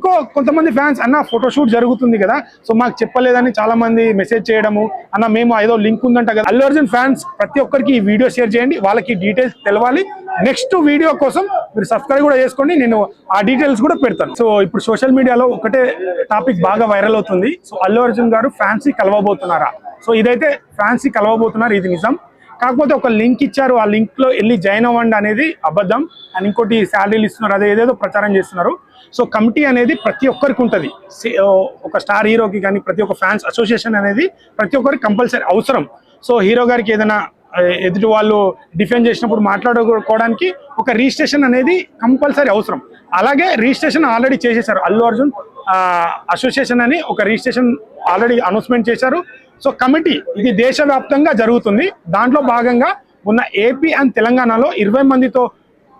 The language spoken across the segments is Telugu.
ఇంకో కొంతమంది ఫ్యాన్స్ అన్న ఫోటోషూట్ జరుగుతుంది కదా సో మాకు చెప్పలేదని చాలా మంది మెసేజ్ చేయడము అన్న మేము ఏదో లింక్ ఉందంట కదా. అల్లు అర్జున్ ఫ్యాన్స్ ప్రతి ఒక్కరికి ఈ వీడియో షేర్ చేయండి వాళ్ళకి డీటెయిల్స్ తెలవాలి. నెక్స్ట్ వీడియో కోసం మీరు సబ్స్క్రైబ్ కూడా చేసుకోండి నేను ఆ డీటెయిల్స్ కూడా పెడతాను. సో ఇప్పుడు సోషల్ మీడియాలో ఒకటే టాపిక్ బాగా వైరల్ అవుతుంది. సో అల్లు అర్జున్ గారు ఫ్యాన్సీ కలవబోతున్నారా? సో ఇదైతే ఫ్యాన్సీ కలవబోతున్నారు ఇది నిజం. కాకపోతే ఒక లింక్ ఇచ్చారు. ఆ లింక్లో వెళ్ళి జాయిన్ అవ్వండి అనేది అబద్ధం. అండ్ ఇంకోటి శాలరీలు ఇస్తున్నారు అదే ఏదేదో ప్రచారం చేస్తున్నారు. సో కమిటీ అనేది ప్రతి ఒక్కరికి ఉంటుంది. ఒక స్టార్ హీరోకి కానీ ప్రతి ఒక్క ఫ్యాన్స్ అసోసియేషన్ అనేది ప్రతి ఒక్కరికి కంపల్సరీ అవసరం. సో హీరో గారికి ఏదైనా ఎదుటి వాళ్ళు డిఫెండ్ చేసినప్పుడు మాట్లాడుకోవడానికి ఒక రిజిస్ట్రేషన్ అనేది కంపల్సరీ అవసరం. అలాగే రిజిస్ట్రేషన్ ఆల్రెడీ చేసేసారు. అల్లు అర్జున్ అసోసియేషన్ అని ఒక రిజిస్ట్రేషన్ ఆల్రెడీ అనౌన్స్మెంట్ చేశారు. సో కమిటీ ఇది దేశవ్యాప్తంగా జరుగుతుంది. దాంట్లో భాగంగా ఉన్న ఏపీ అండ్ తెలంగాణలో ఇరవై మందితో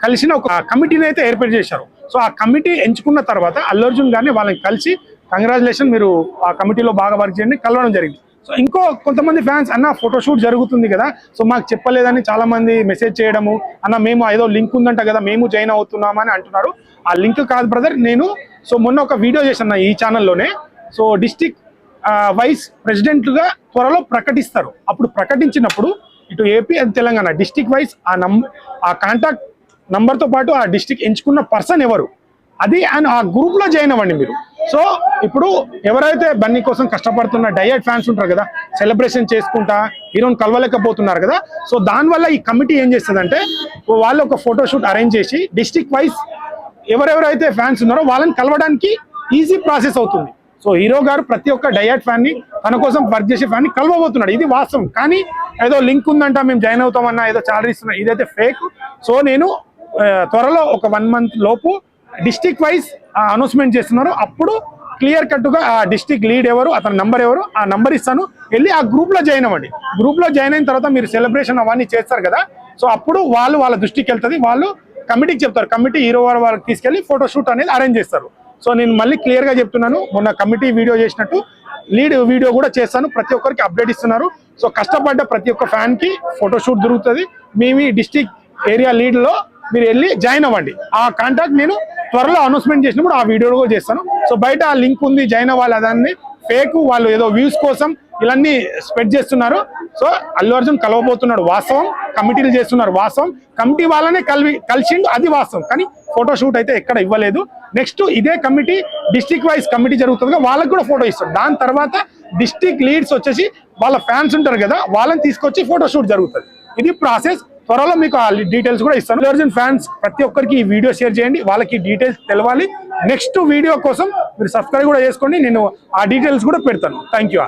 కలిసిన ఒక కమిటీని అయితే ఏర్పాటు చేశారు. సో ఆ కమిటీ ఎంచుకున్న తర్వాత అల్లు అర్జున్ గారిని వాళ్ళని కలిసి కంగ్రాచులేషన్ మీరు ఆ కమిటీలో బాగా వర్క్ చేయండి కలవడం జరిగింది. సో ఇంకో కొంతమంది ఫ్యాన్స్ అన్న ఫోటోషూట్ జరుగుతుంది కదా సో మాకు చెప్పలేదని చాలా మంది మెసేజ్ చేయడము అన్న మేము ఏదో లింక్ ఉందంట కదా మేము జాయిన్ అవుతున్నామని అంటున్నారు. ఆ లింక్ కాదు బ్రదర్ నేను సో మొన్న ఒక వీడియో చేశాను ఈ ఛానల్లోనే సో డిస్టిక్ వైస్ ప్రెసిడెంట్గా త్వరలో ప్రకటిస్తారు. అప్పుడు ప్రకటించినప్పుడు ఇటు AP and Telangana district wise ఆ నం ఆ కాంటాక్ట్ నంబర్తో పాటు ఆ డిస్టిక్ ఎంచుకున్న పర్సన్ ఎవరు? అది అండ్ ఆ గ్రూప్లో జాయిన్ అవ్వండి మీరు. సో ఇప్పుడు ఎవరైతే బన్నీ కోసం కష్టపడుతున్న డయట్ ఫ్యాన్స్ ఉంటారు కదా సెలబ్రేషన్ చేసుకుంటా హీరోని కలవలేకపోతున్నారు కదా సో దానివల్ల ఈ కమిటీ ఏం చేస్తుందంటే వాళ్ళు ఒక ఫోటోషూట్ అరేంజ్ చేసి డిస్టిక్ వైజ్ ఎవరెవరైతే ఫ్యాన్స్ ఉన్నారో వాళ్ళని కలవడానికి ఈజీ ప్రాసెస్ అవుతుంది. సో హీరో గారు ప్రతి ఒక్క డయట్ ఫ్యాన్ని తన కోసం వర్క్ చేసే ఫ్యాన్ని కలవబోతున్నాడు. ఇది వాస్తవం. కానీ ఏదో లింక్ ఉందంట మేము జాయిన్ అవుతామన్నా ఏదో చాలరీ ఇస్తున్నా ఇదైతే ఫేక్ సో నేను త్వరలో ఒక వన్ మంత్ లోపు డిస్టిక్ వైజ్ అనౌన్స్మెంట్ చేస్తున్నారు అప్పుడు క్లియర్ కట్గా ఆ డిస్టిక్ లీడ్ ఎవరు అతని నంబర్ ఎవరు ఆ నంబర్ ఇస్తాను. వెళ్ళి ఆ గ్రూప్లో జాయిన్ అవ్వండి. గ్రూప్లో జాయిన్ అయిన తర్వాత మీరు సెలబ్రేషన్ అవన్నీ చేస్తారు కదా. సో అప్పుడు వాళ్ళు వాళ్ళ దృష్టికి వెళ్తుంది. వాళ్ళు కమిటీకి చెప్తారు. కమిటీ హీరో వారు వాళ్ళకి తీసుకెళ్ళి ఫోటో షూట్ అనేది అరేంజ్ చేస్తారు. సో నేను మళ్ళీ క్లియర్గా చెప్తున్నాను మొన్న కమిటీ వీడియో చేసినట్టు లీడ్ వీడియో కూడా చేస్తాను ప్రతి ఒక్కరికి అప్డేట్ ఇస్తున్నారు. సో కష్టపడ్డ ప్రతి ఒక్క ఫ్యాన్కి దొరుకుతుంది. మీ మీ డిస్టిక్ ఏరియా లీడ్లో మీరు వెళ్ళి జాయిన్ అవ్వండి. ఆ కాంటాక్ట్ నేను త్వరలో అనౌన్స్మెంట్ చేసినప్పుడు ఆ వీడియో కూడా చేస్తాను. సో బయట ఆ లింక్ ఉంది జాయిన్ అవ్వాలి అదాన్ని. ఫేక్ వాళ్ళు ఏదో వ్యూస్ కోసం ఇలాన్ని స్ప్రెడ్ చేస్తున్నారు. సో అల్లు అర్జున్ కలవబోతున్నాడు వాస్తవం కమిటీలు చేస్తున్నారు వాస్తవం. కమిటీ వాళ్ళనే కలివి కలిసిండు అది వాస్తవం. కానీ ఫోటోషూట్ అయితే ఎక్కడ ఇవ్వలేదు. నెక్స్ట్ ఇదే కమిటీ డిస్టిక్ వైజ్ కమిటీ జరుగుతుంది కదా, వాళ్ళకి కూడా ఫోటో ఇస్తారు దాని తర్వాత డిస్టిక్ లీడ్స్ వచ్చేసి వాళ్ళ ఫ్యాన్స్ ఉంటారు కదా వాళ్ళని తీసుకొచ్చి ఫోటోషూట్ జరుగుతుంది. ఇది ప్రాసెస్. త్వరలో మీకు ఆ డీటెయిల్స్ కూడా ఇస్తాను. అర్జున్ ఫ్యాన్స్ ప్రతి ఒక్కరికి ఈ వీడియో షేర్ చేయండి. వాళ్ళకి డీటెయిల్స్ తెలవాలి. నెక్స్ట్ వీడియో కోసం మీరు సబ్స్క్రైబ్ కూడా చేసుకోండి. నేను ఆ డీటెయిల్స్ కూడా పెడతాను. Thank you